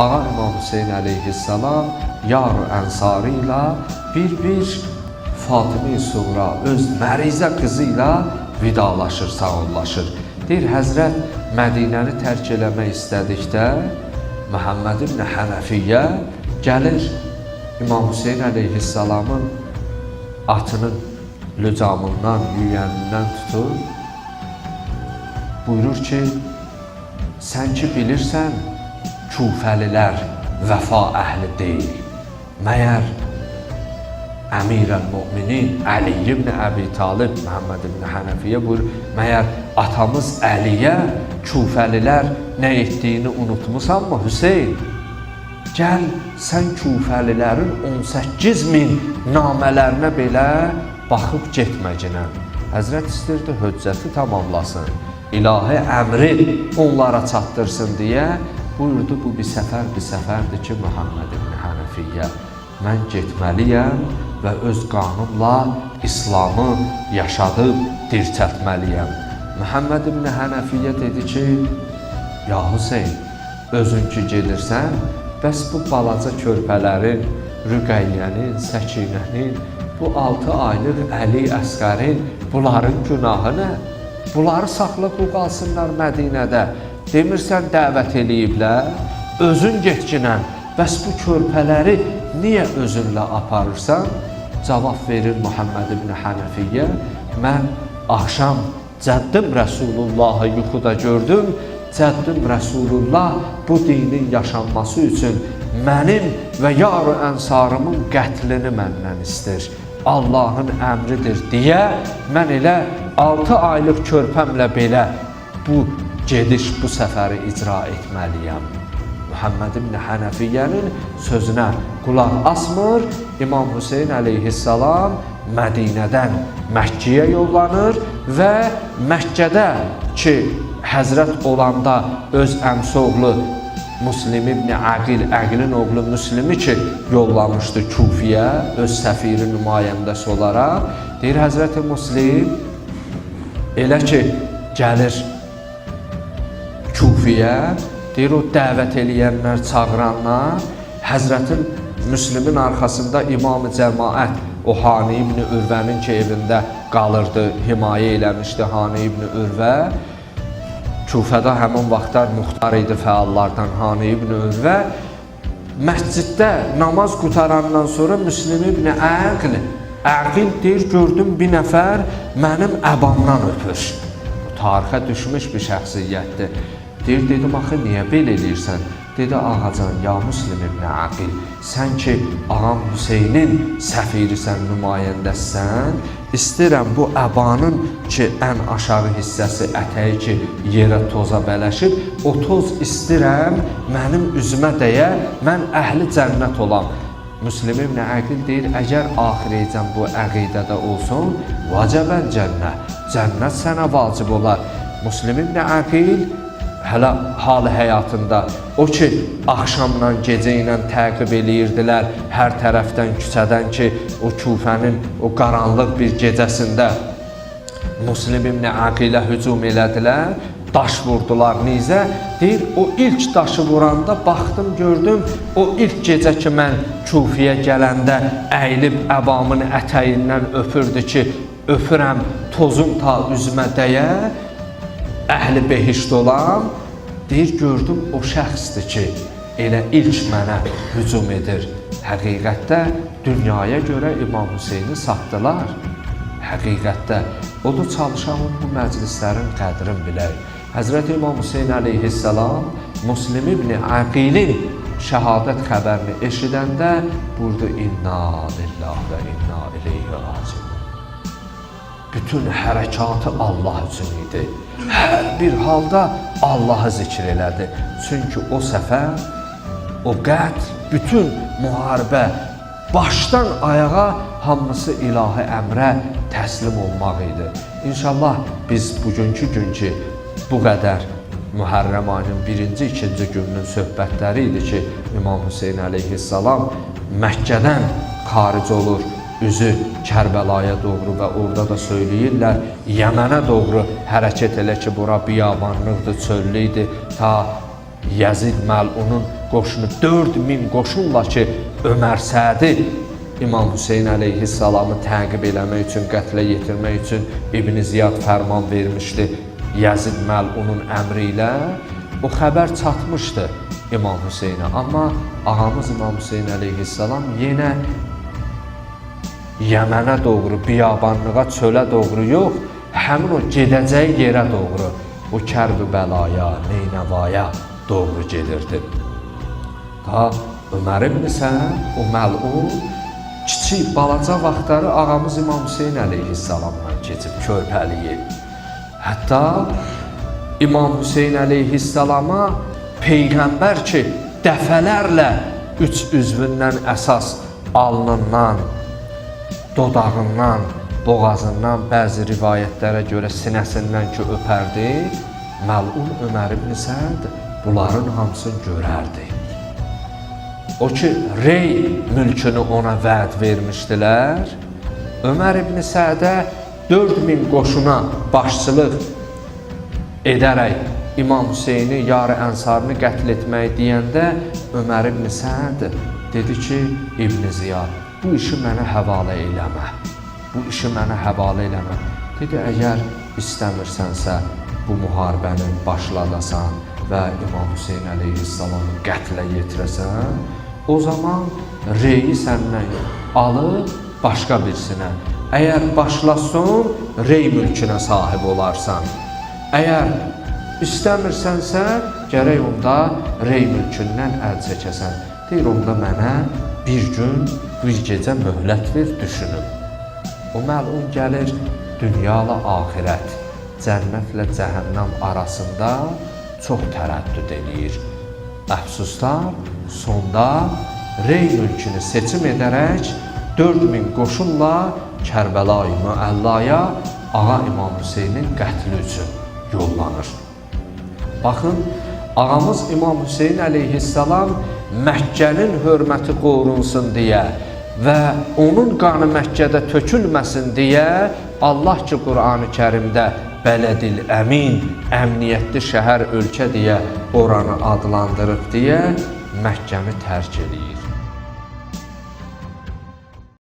Ağa İmam Hüseyin aleyhisselam yar ənsarı ilə bir-bir Fatıma-i Suğra öz mərizə qızı ilə vidalaşır, sağollaşır. Deyir, Həzrət Mədinəni tərk eləmək istədikdə Məhəmməd ibn Hənəfiyyə gəlir İmam Hüseyin aleyhisselamın atının lücamından, yüyənindən tutur. Buyurur ki, sən ki bilirsən, Kufəlilər vəfa əhli deyil. Məyər Əmir el-Müminin Ali ibn Əbi Talib Məhəmməd ibn Hənəfiyyə buyurur, məyər atamız Əliyə Kufəlilər nə etdiyini unutmusanmı Hüseyn? Gəl sən Kufəlilərin 18 min namələrinə belə baxıb getməcinə. Həzrət istirdi höccəti tamamlasın. İlahi əmri onlara çatdırsın deyə buyurdu bu bir səfər bir səfərdir ki Muhammed ibn Hənəfiyyə mən getməliyəm və öz qanımla İslamı yaşadıb dirçəltməliyəm. Muhammed ibn Hənəfiyyə dedi ki, Ya Hüseyn, özün ki gedirsən, bəs bu balaca körpələrin, Rüqəyyənin, Səkinənin, bu 6 aylıq Əli Əsqərin bunların günahı nə? Bunları saxla qul qalsınlar Mədinədə. Demirsən dəvət eləyiblər, özün getginən, bəs bu körpələri niyə özünlə aparırsan? Cavab verir Muhammed ibn Hənəfiyyə, mən axşam cəddim Rəsulullahı yuxuda gördüm, cəddim Rəsulullah bu dinin yaşanması üçün mənim və yar-ı ənsarımın qətlini məndən istir. Allahın əmridir deyə mən elə 6 aylıq körpəmlə belə bu gediş, bu səfəri icra etməliyəm. Muhammed ibn Hənəfiyyənin sözünə qulaq asmır. İmam Hüseyn əleyhissalam Mədinədən Məkkəyə yollanır və Məkkədə ki Həzrət olanda öz əmsi oğlu Müslim ibn Aqil, Aqilin oğlu Müslimi ki yollamışdı Kufiyə öz səfiri nümayəndəsi olaraq. Deyir Həzrəti Müslim elə ki gəlir Kufiyə, deyir o dəvət eləyənlər, çağıranlar Həzrətin Müslimin arxasında İmam-ı Cəmaət o Hani ibn Ürvənin ki evində qalırdı, himayə eləmişdi Hani ibn Ürvə. Kufədə həmin vaxtlar muxtar idi fəallardan Hani ibn Ürvə. Məsciddə namaz qutarandan sonra Müslim ibn Əql, Əqil deyir, gördüm bir nəfər mənim əbamdan öpür. Bu tarixə düşmüş bir şəxsiyyətdir. Deyir, dedim, axı niyə belə eləyirsən? Dedi, ağacan, ya Müslim ibn Aqil, sən ki, ağam Hüseynin səfirisən, nümayəndəsən, istəyirəm bu əbanın ki, ən aşağı hissəsi ətəyi ki, yerə toza bələşib, o toz istəyirəm mənim üzümə dəyə, mən əhli cənnət olam. Müslim ibn Aqil deyir, əgər axirəcən bu əqidədə olsun, vacəbən cənnət, cənnət sənə vacib olar. Müslim ibn Aqil hələ hal həyatında o ki axşamla gecə ilə təqib eləyirdilər hər tərəfdən küçədən ki o Kufənin o qaranlıq bir gecəsində Müslim ibn Aqilə hücum elədilər, daş vurdular nizə. Deyir, o ilk daşı vuranda baxdım, gördüm, o ilk gecə ki mən Kufiyə gələndə əyilib əbamın ətəyindən öpürdü ki, öpürəm tozum ta üzümə dəyə əhli behişt olan deyir gördüm o şəxsdir ki, elə ilk mənə hücum edir. Həqiqətdə dünyaya görə İmam Hüseyni satdılar. Həqiqətdə o da çalışanın bu məclislərin qədrin bilək. Həzrət İmam Hüseyn əleyhissalam Müslim ibn Aqilin şəhadət xəbərini eşidəndə burada inna lillahi və inna ileyhi raciun. Bütün hərəkatı Allah üçün idi. Hər bir halda Allahı zikr elədi. Çünki o səfər, o qətl, bütün müharibə başdan ayağa hamısı ilahi əmrə təslim olmaq idi. İnşallah biz bugünkü gün ki bu qədər Mühərrəm ayının birinci, ikinci gününün söhbətləri idi ki, İmam Hüseyn əleyhissalam Məkkədən xaric olur, üzü Kərbəlaya doğru və orada da söyləyirlər, Yəmənə doğru hərəkət elə ki, bura biyabanlıqdır, çöllü idi, ta Yəzid məlunun qoşunu 4000 qoşunla ki Ömər Sədi İmam Hüseyn əleyhissalamı təqib eləmək üçün, qətlə yetirmək üçün İbn Ziyad fərman vermişdi. Yazid məlunun əmri ilə o xəbər çatmışdı İmam Hüseynə. Amma ağamız İmam Hüseyn əleyhissalam yenə Yəmənə doğru, biyabanlığa, çölə doğru yox, həmin o gedəcəyi yerə doğru, o Kərb-i Bəlaya, Neynəvaya doğru gedirdi. Ta Ömər ibn Səd, o məlun, kiçik, balaca vaxtları ağamız İmam Hüseyn əleyhissalamla keçib körpəliyi. Hətta İmam Hüseyn əleyhissalama peyğəmbər ki, dəfələrlə üç üzvündən əsas alnından, dodağından, boğazından, bəzi rivayətlərə görə sinəsindən ki öpərdi, məlun Ömər ibn Səd bunların hamısını görərdi. O ki, Rey mülkünü ona vəd vermişdilər. Ömər ibn Sədə 4000 qoşuna başçılıq edərək İmam Hüseyni, yarı ənsarını qətl etməyi deyəndə Ömər ibn Səd dedi ki, İbn Ziyad, bu işi mənə həvalə eləmə. Bu işi mənə həvalə eləmə. Dedi, əgər istəmirsənsə bu müharibəni başladasan və İmam Hüseyn əleyhissalamı qətlə yetirəsən, o zaman reyi səndən alıb başqa birisinə. Əgər başlasın, rey mülkünə sahib olarsan. Əgər istəmirsənsə, gərək onda rey mülkündən əl çəkəsən. Deyir, onda mənə bir gün, bir gecə möhlət ver, düşünüm. O məlun gəlir dünyala axirət, cənnətlə cəhənnəm arasında çox tərəddüd eləyir. Əfsuslar sonda Rey mülkünü seçim edərək 4000 qoşunla Kərbəlayı Müəllaya Ağa İmam Hüseynin qətli üçün yollanır. Baxın, ağamız İmam Hüseyn əleyhissalam Məkkənin hörməti qorunsun deyə və onun qanı Məkkədə tökülməsin deyə Allah ki Qurani Kərimdə Bələdil Əmin, əmniyyətli şəhər ölkə deyə oranı adlandırıb deyə Məkkəni tərk eləyir.